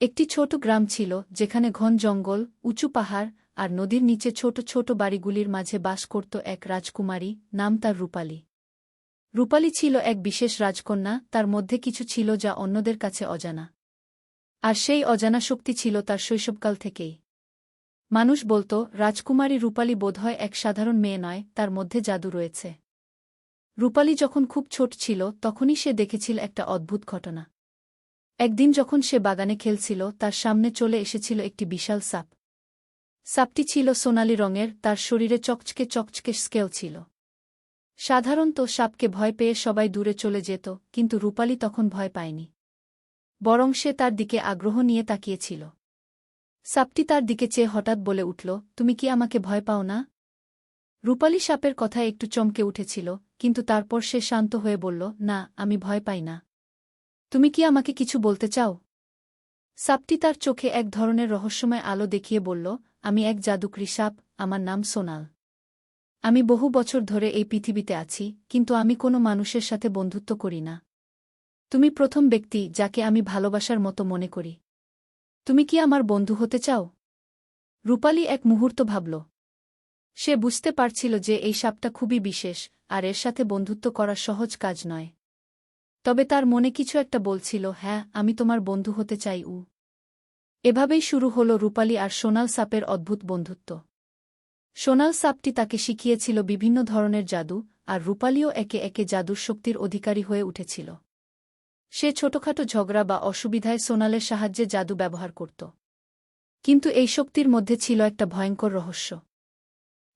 একটি ছোট গ্রাম ছিল, যেখানে ঘন জঙ্গল, উঁচু পাহাড় আর নদীর নিচে ছোট ছোট বাড়িগুলির মাঝে বাস করত এক রাজকুমারী, নাম তার রূপালী। রূপালী ছিল এক বিশেষ রাজকন্যা, তার মধ্যে কিছু ছিল যা অন্যদের কাছে অজানা। আর সেই অজানা শক্তি ছিল তার শৈশবকাল থেকেই। মানুষ বলত, রাজকুমারী রূপালী বোধহয় এক সাধারণ মেয়ে নয়, তার মধ্যে জাদু রয়েছে। রূপালী যখন খুব ছোট ছিল, তখনই সে দেখেছিল একটা অদ্ভুত ঘটনা। একদিন যখন সে বাগানে খেলছিল, তার সামনে চলে এসেছিল একটি বিশাল সাপ। সাপটি ছিল সোনালি রঙের, তার শরীরে চকচকে চকচকে স্কেল ছিল। সাধারণত সাপকে ভয় পেয়ে সবাই দূরে চলে যেত, কিন্তু রূপালী তখন ভয় পায়নি। বরং সে তার দিকে আগ্রহ নিয়ে তাকিয়েছিল। সাপটি তার দিকে চেয়ে হঠাৎ বলে উঠল, তুমি কি আমাকে ভয় পাও না? রূপালী সাপের কথায় একটু চমকে উঠেছিল, কিন্তু তারপর সে শান্ত হয়ে বলল, না, আমি ভয় পাই না। তুমি কি আমাকে কিছু বলতে চাও? সাপটি তার চোখে এক ধরনের রহস্যময় আলো দেখিয়ে বলল, আমি এক জাদুকরি সাপ, আমার নাম সোনাল। আমি বহু বছর ধরে এই পৃথিবীতে আছি, কিন্তু আমি কোনো মানুষের সাথে বন্ধুত্ব করি না। তুমি প্রথম ব্যক্তি যাকে আমি ভালোবাসার মতো মনে করি। তুমি কি আমার বন্ধু হতে চাও? রূপালী এক মুহূর্ত ভাবল। সে বুঝতে পারছিল যে এই সাপটা খুবই বিশেষ, আর এর সাথে বন্ধুত্ব করা সহজ কাজ নয়। তবে তার মনে কিছু একটা বলছিল হ্যাঁ আমি তোমার বন্ধু হতে চাই, উ। এভাবেই শুরু হল রূপালী আর সোনাল সাপের অদ্ভুত বন্ধুত্ব। সোনাল সাপটি তাকে শিখিয়েছিল বিভিন্ন ধরনের জাদু, আর রূপালিও একে একে জাদুর শক্তির অধিকারী হয়ে উঠেছিল। সে ছোটখাটো ঝগড়া বা অসুবিধায় সোনালের সাহায্যে জাদু ব্যবহার করত। কিন্তু এই শক্তির মধ্যে ছিল একটা ভয়ঙ্কর রহস্য।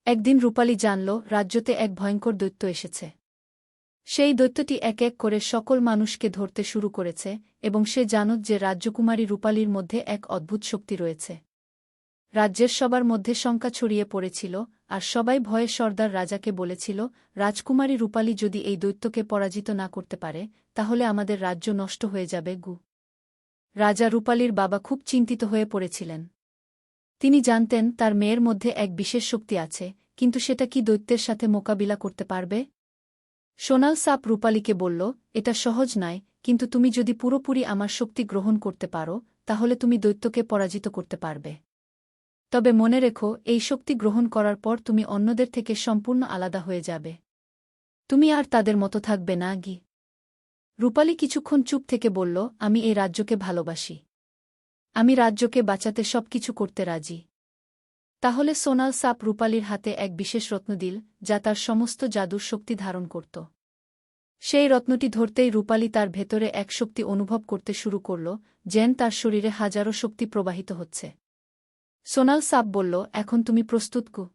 একদিন রূপালী জানল, রাজ্যতে এক ভয়ঙ্কর দৈত্য এসেছে। সেই দৈত্যটি এক এক করে সকল মানুষকে ধরতে শুরু করেছে এবং সে জানত যে রাজ্যকুমারী রূপালীর মধ্যে এক অদ্ভুত শক্তি রয়েছে। রাজ্যের সবার মধ্যে শঙ্কা ছড়িয়ে পড়েছিল, আর সবাই ভয়ে সর্দার রাজাকে বলেছিল, রাজকুমারী রূপালী যদি এই দৈত্যকে পরাজিত না করতে পারে, তাহলে আমাদের রাজ্য নষ্ট হয়ে যাবে, গু। রাজা রূপালীর বাবা খুব চিন্তিত হয়ে পড়েছিলেন। তিনি জানতেন তার মেয়ের মধ্যে এক বিশেষ শক্তি আছে, কিন্তু সেটা কি দৈত্যের সাথে মোকাবিলা করতে পারবে? সোনাল সাপ রূপালীকে বলল, এটা সহজ নয়, কিন্তু তুমি যদি পুরোপুরি আমার শক্তি গ্রহণ করতে পারো, তাহলে তুমি দৈত্যকে পরাজিত করতে পারবে। তবে মনে রেখো, এই শক্তি গ্রহণ করার পর তুমি অন্যদের থেকে সম্পূর্ণ আলাদা হয়ে যাবে। তুমি আর তাদের মতো থাকবে না, গি। রূপালী কিছুক্ষণ চুপ থেকে বলল, আমি এই রাজ্যকে ভালোবাসি। আমি রাজ্যকে বাঁচাতে সব কিছু করতে রাজি। তাহলে সোনাল সাপ রূপালীর হাতে এক বিশেষ রত্ন দিল, যা তার সমস্ত জাদুর শক্তি ধারণ করত। সেই রত্নটি ধরতেই রূপালী তার ভেতরে এক শক্তি অনুভব করতে শুরু করল, যেন তার শরীরে হাজারো শক্তি প্রবাহিত হচ্ছে। সোনাল সাপ বলল, এখন তুমি প্রস্তুত কু।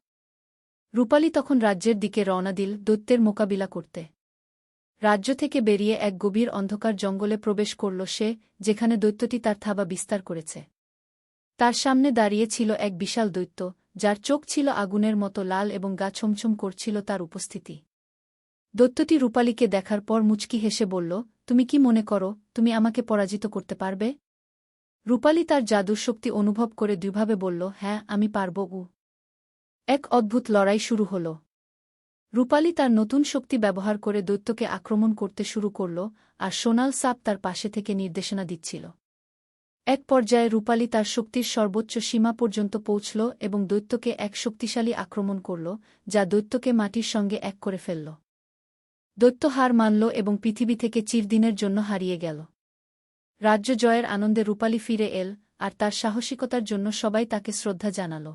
রূপালী তখন রাজ্যের দিকে রওনা দিল দৈত্যের মোকাবিলা করতে। রাজ্য থেকে বেরিয়ে এক গভীর অন্ধকার জঙ্গলে প্রবেশ করল সে, যেখানে দৈত্যটি তার থাবা বিস্তার করেছে। তার সামনে দাঁড়িয়ে ছিল এক বিশাল দৈত্য, যার চোখ ছিল আগুনের মতো লাল এবং গা ছমছম করছিল তার উপস্থিতি। দৈত্যটি রূপালীকে দেখার পর মুচকি হেসে বলল, তুমি কি মনে করো, তুমি আমাকে পরাজিত করতে পারবে? রূপালী তার জাদুর শক্তি অনুভব করে দুইভাবে বলল হ্যাঁ আমি পারব উ এক অদ্ভুত লড়াই শুরু হল। রূপালী তার নতুন শক্তি ব্যবহার করে দৈত্যকে আক্রমণ করতে শুরু করল, আর সোনাল সাপ তার পাশে থেকে নির্দেশনা দিচ্ছিল। এক পর্যায়ে রূপালী তার শক্তির সর্বোচ্চ সীমা পর্যন্ত পৌঁছল এবং দৈত্যকে এক শক্তিশালী আক্রমণ করল, যা দৈত্যকে মাটির সঙ্গে এক করে ফেলল। দৈত্য হার মানল এবং পৃথিবী থেকে চিরদিনের জন্য হারিয়ে গেল। রাজ্য জয়ের আনন্দে রূপালী ফিরে এল আর তার সাহসিকতার জন্য সবাই তাকে শ্রদ্ধা জানাল।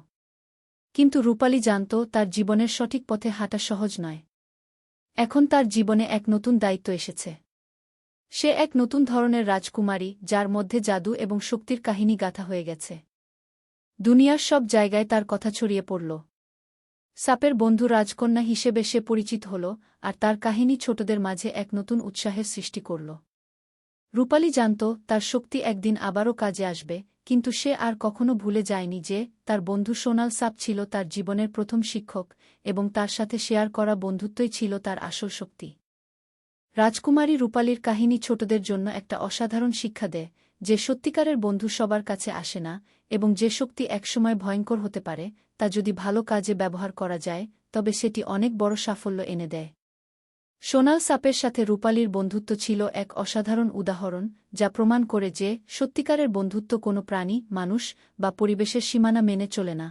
কিন্তু রূপালী জানত তার জীবনের সঠিক পথে হাঁটা সহজ নয়। এখন তার জীবনে এক নতুন দায়িত্ব এসেছে। সে এক নতুন ধরনের রাজকুমারী, যার মধ্যে জাদু এবং শক্তির কাহিনী গাথা হয়ে গেছে। দুনিয়ার সব জায়গায় তার কথা ছড়িয়ে পড়ল। সাপের বন্ধু রাজকন্যা হিসেবে সে পরিচিত হল, আর তার কাহিনী ছোটদের মাঝে এক নতুন উৎসাহের সৃষ্টি করল। রূপালী জানত, তার শক্তি একদিন আবারও কাজে আসবে, কিন্তু সে আর কখনো ভুলে যায়নি যে, তার বন্ধু সোনাল সাপ ছিল তার জীবনের প্রথম শিক্ষক, এবং তার সাথে শেয়ার করা বন্ধুত্বই ছিল তার আসল শক্তি। রাজকুমারী রূপালীর কাহিনী ছোটদের জন্য একটা অসাধারণ শিক্ষা দেয়, যে সত্যিকারের বন্ধু সবার কাছে আসে না এবং যে শক্তি একসময় ভয়ঙ্কর হতে পারে, তা যদি ভালো কাজে ব্যবহার করা যায়, তবে সেটি অনেক বড় সাফল্য এনে দেয়। সোনাল সাপের সাথে রূপালীর বন্ধুত্ব ছিল এক অসাধারণ উদাহরণ, যা প্রমাণ করে যে সত্যিকারের বন্ধুত্ব কোনো প্রাণী, মানুষ বা পরিবেশের সীমানা মেনে চলে না।